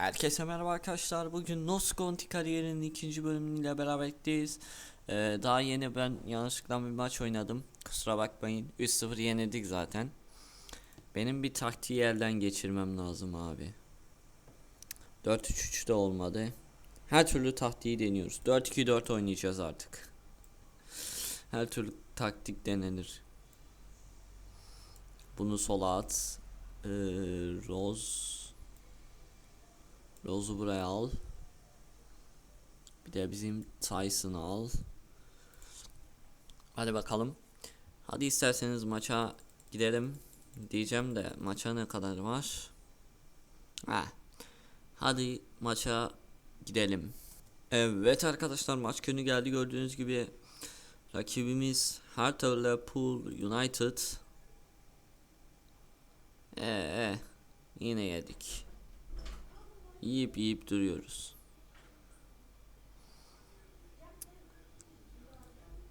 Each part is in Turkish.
Herkese merhaba arkadaşlar. Bugün Nosconti kariyerinin ikinci bölümüyle beraberdeyiz. Ee, daha yeni ben yanlışlıkla bir maç oynadım. Kusura bakmayın. 3-0 yenildik zaten. Benim bir taktiği elden geçirmem lazım abi. 4-3-3 de olmadı. Her türlü taktiği deniyoruz. 4-2-4 oynayacağız artık. Her türlü taktik denenir. Bunu sola at. Ee, Rose Rose'u buraya al. Bir de bizim Tyson'ı al. Hadi bakalım. Hadi isterseniz maça gidelim diyeceğim de maça ne kadar var? Ha. Hadi maça gidelim. Evet arkadaşlar maç günü geldi gördüğünüz gibi rakibimiz Hartlepool United. Ee, yine yedik. Yiyip yiyip duruyoruz.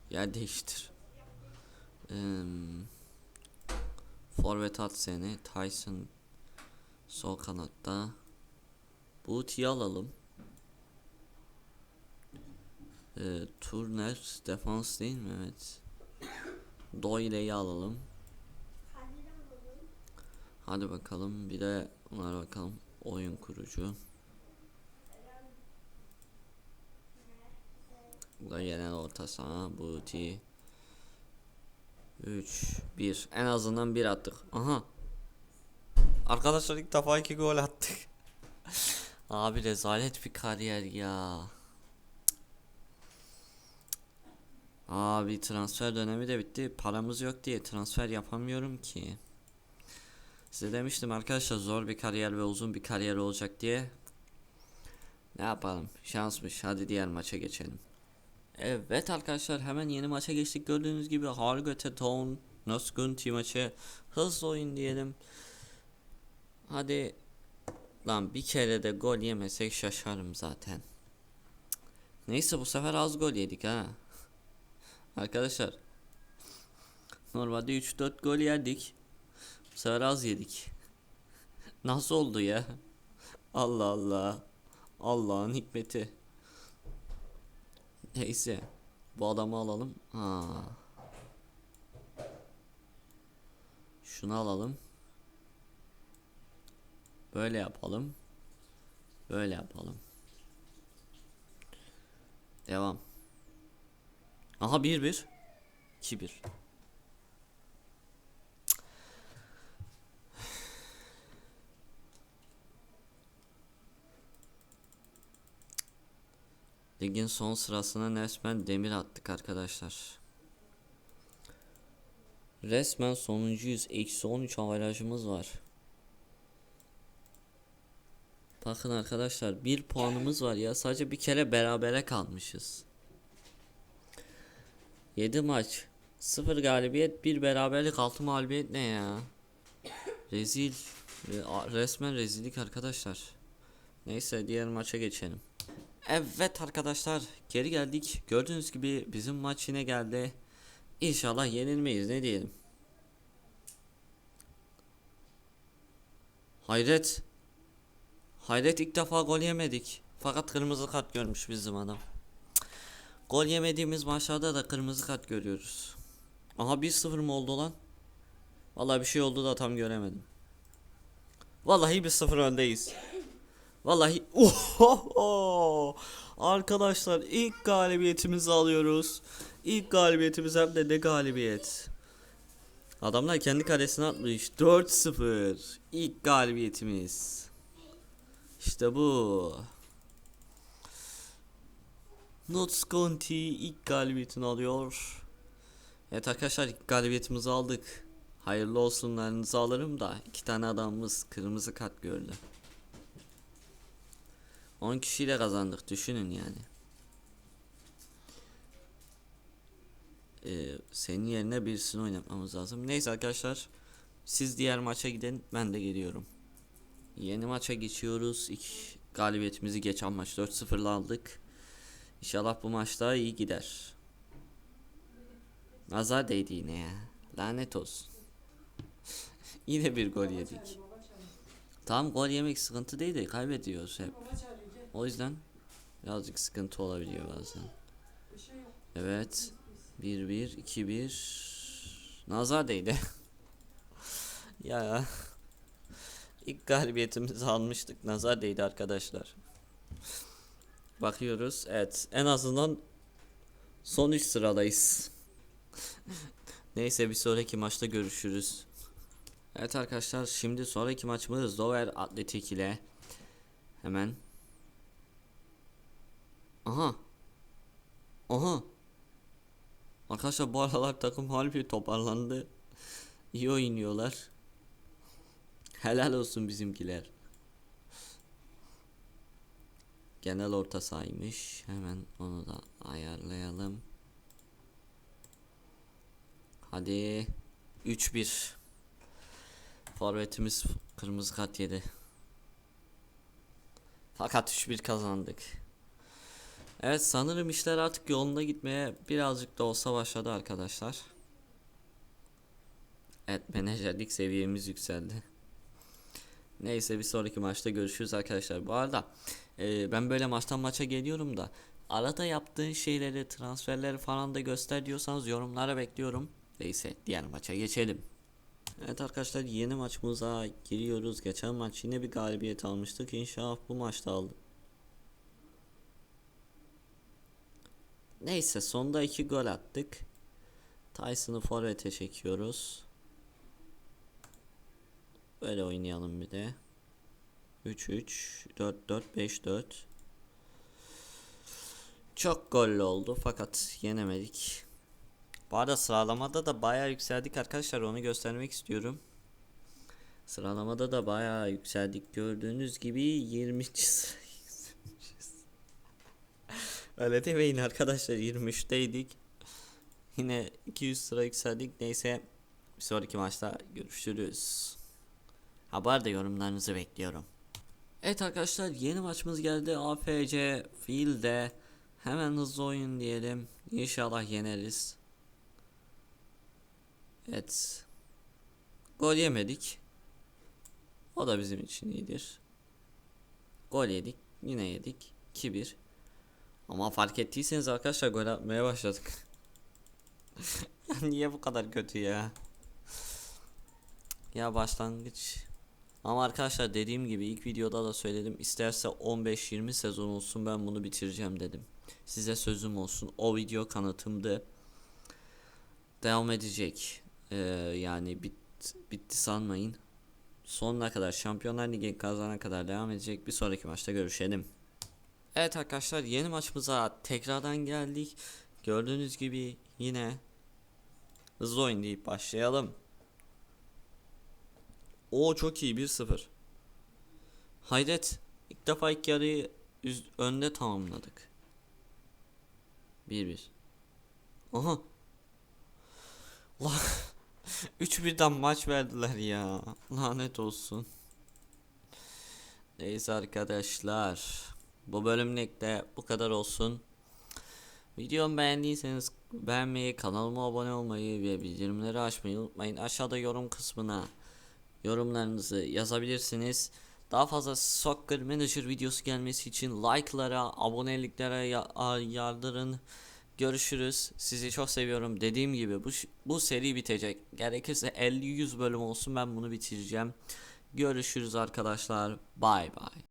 Yer değiştir. Ee, forvet at seni. Tyson sol kanatta. Booty'yi alalım. Ee, Turner defans değil mi? Evet. Doyle'yi alalım. Hadi bakalım bir de bunlara bakalım. Oyun kurucu. Bu da genel orta saha. Booty. 3 1 en azından bir attık. Aha. Arkadaşlar ilk defa iki gol attık. Abi rezalet bir kariyer ya. Abi transfer dönemi de bitti. Paramız yok diye transfer yapamıyorum ki. Size demiştim arkadaşlar zor bir kariyer ve uzun bir kariyer olacak diye. Ne yapalım? Şansmış. Hadi diğer maça geçelim. Evet arkadaşlar hemen yeni maça geçtik. Gördüğünüz gibi Hargöte Town Nosgunti maçı hızlı oyun diyelim. Hadi lan bir kere de gol yemesek şaşarım zaten. Neyse bu sefer az gol yedik ha. Arkadaşlar normalde 3-4 gol yedik. Bu sefer az yedik. Nasıl oldu ya? Allah Allah. Allah'ın hikmeti. Neyse. Bu adamı alalım. Ha. Şunu alalım. Böyle yapalım. Böyle yapalım. Devam. Aha 1-1. 2-1. Ligin son sırasına resmen demir attık arkadaşlar. Resmen sonuncuyuz. Eksi 13 averajımız var. Bakın arkadaşlar bir puanımız var ya. Sadece bir kere berabere kalmışız. 7 maç. 0 galibiyet, 1 beraberlik, 6 mağlubiyet ne ya? Rezil. Re- Resmen rezillik arkadaşlar. Neyse diğer maça geçelim. Evet arkadaşlar geri geldik. Gördüğünüz gibi bizim maç yine geldi. İnşallah yenilmeyiz ne diyelim. Hayret. Hayret ilk defa gol yemedik. Fakat kırmızı kart görmüş bizim adam. Gol yemediğimiz maçlarda da kırmızı kart görüyoruz. Aha 1-0 mı oldu lan? Vallahi bir şey oldu da tam göremedim. Vallahi 1-0 öndeyiz. Vallahi oho arkadaşlar ilk galibiyetimizi alıyoruz. İlk galibiyetimiz hem de ne galibiyet. Adamlar kendi kalesine atmış 4-0 ilk galibiyetimiz. İşte bu. Nuts Conti ilk galibiyetini alıyor. Evet arkadaşlar ilk galibiyetimizi aldık. Hayırlı olsunlarınızı alırım da iki tane adamımız kırmızı kart gördü. 10 kişiyle kazandık düşünün yani. Ee, senin yerine birisini oynatmamız lazım. Neyse arkadaşlar. Siz diğer maça gidin ben de geliyorum. Yeni maça geçiyoruz. İlk galibiyetimizi geçen maç 4-0'la aldık. İnşallah bu maçta iyi gider. Nazar değdi yine ya. Lanet olsun. yine bir gol yedik. Tam gol yemek sıkıntı değil de kaybediyoruz hep. O yüzden birazcık sıkıntı olabiliyor bazen. Bir şey yok. Evet. 1-1, 2-1. Nazar değdi. ya. İlk galibiyetimizi almıştık. Nazar değdi arkadaşlar. Bakıyoruz. Evet. En azından son 3 sıradayız. Neyse bir sonraki maçta görüşürüz. Evet arkadaşlar şimdi sonraki maçımız Dover Atletik ile hemen Aha Aha Arkadaşlar bu aralar takım harbi toparlandı. İyi oynuyorlar. Helal olsun bizimkiler. Genel orta saymış. Hemen onu da ayarlayalım. Hadi 3-1. Forvetimiz kırmızı kart yedi. Fakat 3-1 kazandık. Evet sanırım işler artık yolunda gitmeye birazcık da olsa başladı arkadaşlar. Evet menajerlik seviyemiz yükseldi. Neyse bir sonraki maçta görüşürüz arkadaşlar. Bu arada e, ben böyle maçtan maça geliyorum da arada yaptığın şeyleri transferleri falan da göster diyorsanız yorumlara bekliyorum. Neyse diğer maça geçelim. Evet arkadaşlar yeni maçımıza giriyoruz. Geçen maç yine bir galibiyet almıştık. İnşallah bu maçta aldık. Neyse sonda iki gol attık. Tyson'ı forvete çekiyoruz. Böyle oynayalım bir de. 3-3 4-4 5-4 Çok gollü oldu fakat yenemedik. Bu arada sıralamada da bayağı yükseldik arkadaşlar onu göstermek istiyorum. Sıralamada da bayağı yükseldik gördüğünüz gibi 20. sırayız. Öyle demeyin arkadaşlar 23'teydik. Yine 200 sıra yükseldik. Neyse bir sonraki maçta görüşürüz. Ha bu arada yorumlarınızı bekliyorum. Evet arkadaşlar yeni maçımız geldi. AFC Field'de hemen hızlı oyun diyelim. İnşallah yeneriz. Evet. Gol yemedik. O da bizim için iyidir. Gol yedik. Yine yedik. 2-1. Ama fark ettiyseniz arkadaşlar gol atmaya başladık. Niye bu kadar kötü ya? Ya başlangıç. Ama arkadaşlar dediğim gibi ilk videoda da söyledim. İsterse 15-20 sezon olsun ben bunu bitireceğim dedim. Size sözüm olsun. O video kanıtımdı. Devam edecek. Ee, yani bit, bitti sanmayın. Sonuna kadar Şampiyonlar Ligi kazana kadar devam edecek. Bir sonraki maçta görüşelim. Evet arkadaşlar yeni maçımıza tekrardan geldik. Gördüğünüz gibi yine hızlı oyun deyip başlayalım. O çok iyi 1-0. Hayret ilk defa ilk yarıyı önde tamamladık. 1-1. Aha. La 3-1'den maç verdiler ya. Lanet olsun. Neyse arkadaşlar. Bu bölümlük de bu kadar olsun. Videomu beğendiyseniz beğenmeyi, kanalıma abone olmayı ve bildirimleri açmayı unutmayın. Aşağıda yorum kısmına yorumlarınızı yazabilirsiniz. Daha fazla Soccer Manager videosu gelmesi için like'lara, aboneliklere ya- yardırın. Görüşürüz. Sizi çok seviyorum. Dediğim gibi bu bu seri bitecek. Gerekirse 50-100 bölüm olsun ben bunu bitireceğim. Görüşürüz arkadaşlar. Bay bay.